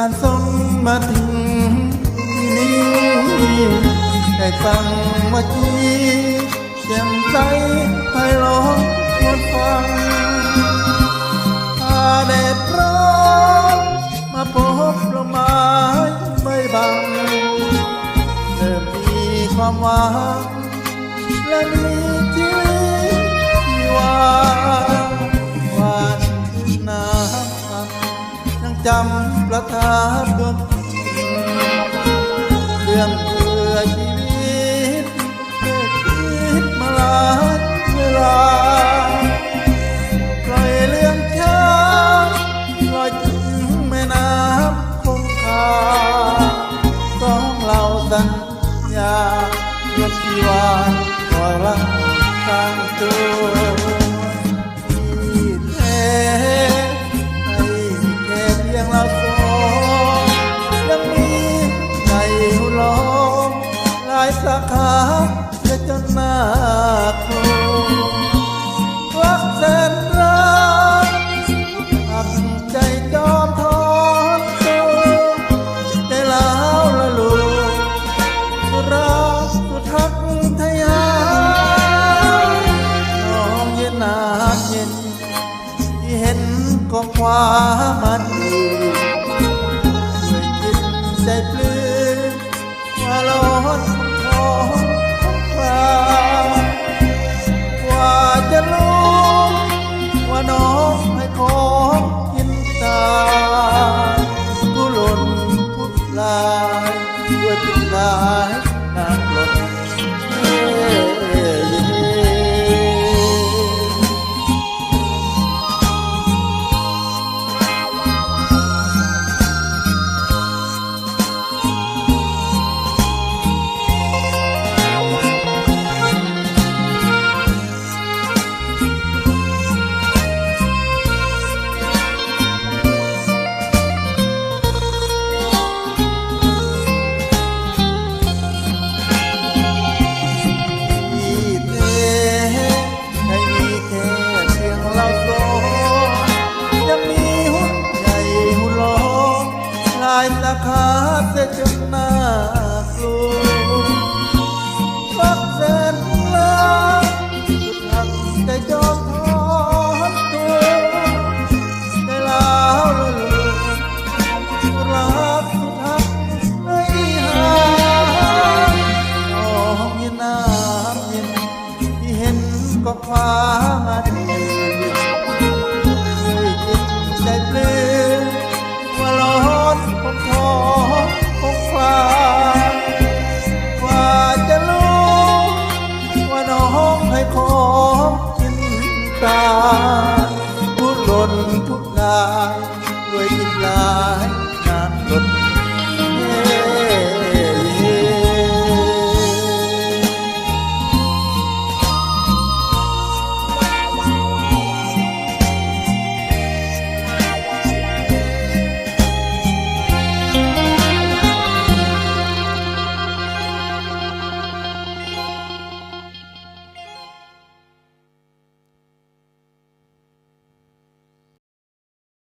านสนมาถึงที่นี่ได้ฟังว่าจีเสียงใจไพเราะหมดฟังถ้าแดดร้อนมาพบลมไม้ไม่บังเริ่มมีความหวังและมีชี จำประทับดวงเรื่องเพื่อชีวิตเพื่อคิดมาลาย ลอมหลายสาขาจะจนหน้ากลัวรักแสนรักหักใจจอมทอนตัวได้แล้วละลูกสุราสุทักทยาน้องเย็นหนาเย็นที่เห็นก็ความมันดี से चुनना सो।